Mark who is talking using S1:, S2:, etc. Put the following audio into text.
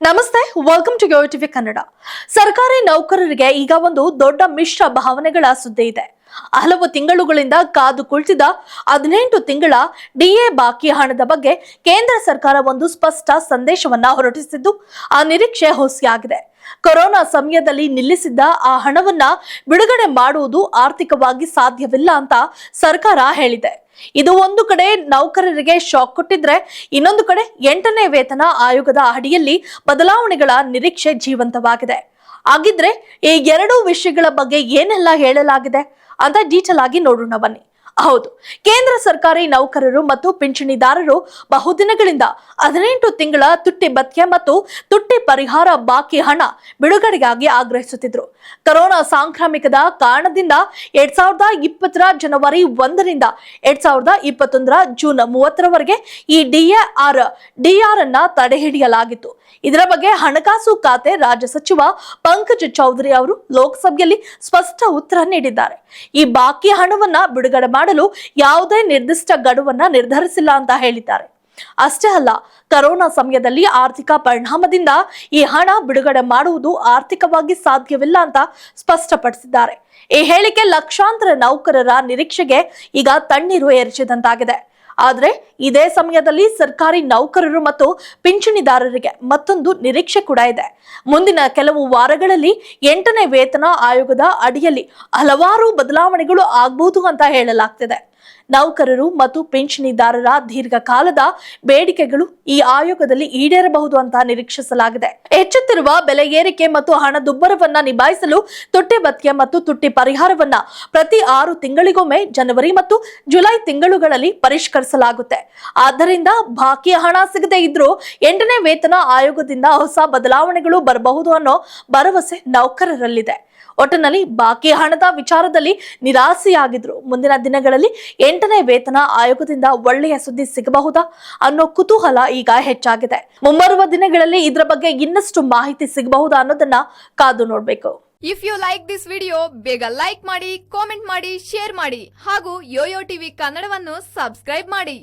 S1: ನಮಸ್ತೆ welcome to yo TV Kannada ಸರ್ಕಾರಿ ನೌಕರರಿಗೆ ಈಗ ಒಂದು ದೊಡ್ಡ ಮಿಶ್ರ ಭಾವನೆಗಳ ಸುದ್ದಿ ಇದೆ. ಹಲವು ತಿಂಗಳುಗಳಿಂದ ಕಾದು ಕುಳಿತಿದ್ದ ಹದಿನೆಂಟು ತಿಂಗಳ ಡಿಎ ಬಾಕಿ ಹಣದ ಬಗ್ಗೆ ಕೇಂದ್ರ ಸರ್ಕಾರ ಒಂದು ಸ್ಪಷ್ಟ ಸಂದೇಶವನ್ನ ಹೊರಟಿಸಿದ್ದು, ಆ ನಿರೀಕ್ಷೆ ಹೊಸಿಯಾಗಿದೆ. ಕೊರೋನಾ ಸಮಯದಲ್ಲಿ ನಿಲ್ಲಿಸಿದ್ದ ಆ ಹಣವನ್ನ ಬಿಡುಗಡೆ ಮಾಡುವುದು ಆರ್ಥಿಕವಾಗಿ ಸಾಧ್ಯವಿಲ್ಲ ಅಂತ ಸರ್ಕಾರ ಹೇಳಿದೆ. ಇದು ಒಂದು ಕಡೆ ನೌಕರರಿಗೆ ಶಾಕ್ ಕೊಟ್ಟಿದ್ರೆ, ಇನ್ನೊಂದು ಕಡೆ ಎಂಟನೇ ವೇತನ ಆಯೋಗದ ಅಡಿಯಲ್ಲಿ ಬದಲಾವಣೆಗಳ ನಿರೀಕ್ಷೆ ಜೀವಂತವಾಗಿದೆ. ಹಾಗಿದ್ರೆ ಈ ಎರಡೂ ವಿಷಯಗಳ ಬಗ್ಗೆ ಏನೆಲ್ಲ ಹೇಳಲಾಗಿದೆ? ಅಂತ ಡೀಟೇಲ್ ಆಗಿ ನೋಡೋಣ ಬನ್ನಿ. ಹೌದು. ಕೇಂದ್ರ ಸರ್ಕಾರಿ ನೌಕರರು ಮತ್ತು ಪಿಂಚಣಿದಾರರು ಬಹುದಿನಗಳಿಂದ ಹದಿನೆಂಟು ತಿಂಗಳ ತುಟ್ಟಿ ಭತ್ಯೆ ಮತ್ತು ತುಟ್ಟಿ ಪರಿಹಾರ ಬಾಕಿ ಹಣ ಬಿಡುಗಡೆಗಾಗಿ ಆಗ್ರಹಿಸುತ್ತಿದ್ರು. ಕೊರೋನಾ ಸಾಂಕ್ರಾಮಿಕದ ಕಾರಣದಿಂದ ಎರಡ್ ಸಾವಿರದ ಇಪ್ಪತ್ತರ ಜನವರಿ ಒಂದರಿಂದ ಎರಡ್ ಸಾವಿರದ ಇಪ್ಪತ್ತೊಂದರ ಜೂನ್ ಮೂವತ್ತರವರೆಗೆ ಈ ಡಿಎಆರ್ ಡಿಆರ್ ಅನ್ನ ತಡೆಹಿಡಿಯಲಾಗಿತ್ತು. ಇದರ ಬಗ್ಗೆ ಹಣಕಾಸು ಖಾತೆ ರಾಜ್ಯ ಸಚಿವ ಪಂಕಜ್ ಚೌಧರಿ ಅವರು ಲೋಕಸಭೆಯಲ್ಲಿ ಸ್ಪಷ್ಟ ಉತ್ತರ ನೀಡಿದ್ದಾರೆ. ಈ ಬಾಕಿ ಹಣವನ್ನ ಬಿಡುಗಡೆ ಮಾಡಲು ಯಾವುದೇ ನಿರ್ದಿಷ್ಟ ಗಡುವನ್ನ ನಿರ್ಧರಿಸಿಲ್ಲ ಅಂತ ಹೇಳಿದ್ದಾರೆ. ಅಷ್ಟೇ ಅಲ್ಲ, ಕರೋನಾ ಸಮಯದಲ್ಲಿ ಆರ್ಥಿಕ ಪರಿಣಾಮದಿಂದ ಈ ಹಣ ಬಿಡುಗಡೆ ಮಾಡುವುದು ಆರ್ಥಿಕವಾಗಿ ಸಾಧ್ಯವಿಲ್ಲ ಅಂತ ಸ್ಪಷ್ಟಪಡಿಸಿದ್ದಾರೆ. ಈ ಹೇಳಿಕೆ ಲಕ್ಷಾಂತರ ನೌಕರರ ನಿರೀಕ್ಷೆಗೆ ಈಗ ತಣ್ಣೀರು ಎರಚಿದಂತಾಗಿದೆ ಆದ್ರೆ ಇದೇ ಸಮಯದಲ್ಲಿ ಸರ್ಕಾರಿ ನೌಕರರು ಮತ್ತು ಪಿಂಚಣಿದಾರರಿಗೆ ಮತ್ತೊಂದು ನಿರೀಕ್ಷೆ ಕೂಡ ಇದೆ. ಮುಂದಿನ ಕೆಲವು ವಾರಗಳಲ್ಲಿ ಎಂಟನೇ ವೇತನ ಆಯೋಗದ ಅಡಿಯಲ್ಲಿ ಹಲವಾರು ಬದಲಾವಣೆಗಳು ಆಗಬಹುದು ಅಂತ ಹೇಳಲಾಗ್ತಿದೆ. ನೌಕರರು ಮತ್ತು ಪಿಂಚಣಿದಾರರ ದೀರ್ಘಕಾಲದ ಬೇಡಿಕೆಗಳು ಈ ಆಯೋಗದಲ್ಲಿ ಈಡೇರಬಹುದು ಅಂತ ನಿರೀಕ್ಷಿಸಲಾಗಿದೆ. ಹೆಚ್ಚುತ್ತಿರುವ ಬೆಲೆ ಏರಿಕೆ ಮತ್ತು ಹಣದುಬ್ಬರವನ್ನ ನಿಭಾಯಿಸಲು ತುಟ್ಟಿ ಭತ್ಯೆ ಮತ್ತು ತುಟ್ಟಿ ಪರಿಹಾರವನ್ನ ಪ್ರತಿ ಆರು ತಿಂಗಳಿಗೊಮ್ಮೆ ಜನವರಿ ಮತ್ತು ಜುಲೈ ತಿಂಗಳುಗಳಲ್ಲಿ ಪರಿಷ್ಕರಿಸಲಾಗುತ್ತೆ. ಆದ್ದರಿಂದ ಬಾಕಿ ಹಣ ಸಿಗದೆ ಇದ್ರೂ ಎಂಟನೇ ವೇತನ ಆಯೋಗದಿಂದ ಹೊಸ ಬದಲಾವಣೆಗಳು ಬರಬಹುದು ಅನ್ನೋ ಭರವಸೆ ನೌಕರರಲ್ಲಿದೆ. ಒಟ್ಟಿನಲ್ಲಿ ಬಾಕಿ ಹಣದ ವಿಚಾರದಲ್ಲಿ ನಿರಾಸೆಯಾಗಿದ್ರು. ಮುಂದಿನ ದಿನಗಳಲ್ಲಿ ಎಂಟನೇ ವೇತನ ಆಯೋಗದಿಂದ ಒಳ್ಳೆಯ ಸುದ್ದಿ ಸಿಗಬಹುದಾ ಅನ್ನೋ ಕುತೂಹಲ ಈಗ ಹೆಚ್ಚಾಗಿದೆ. ಮುಂಬರುವ ದಿನಗಳಲ್ಲಿ ಇದರ ಬಗ್ಗೆ ಇನ್ನಷ್ಟು ಮಾಹಿತಿ ಸಿಗಬಹುದಾ ಅನ್ನೋದನ್ನ ಕಾದು ನೋಡಬೇಕು.
S2: If you like this video ಬೇಗ ಲೈಕ್ ಮಾಡಿ ಕಾಮೆಂಟ್ ಮಾಡಿ ಶೇರ್ ಮಾಡಿ ಹಾಗೂ ಯೋಯೋ ಟಿವಿ ಕನ್ನಡವನ್ನು ಸಬ್ಸ್ಕ್ರೈಬ್ ಮಾಡಿ.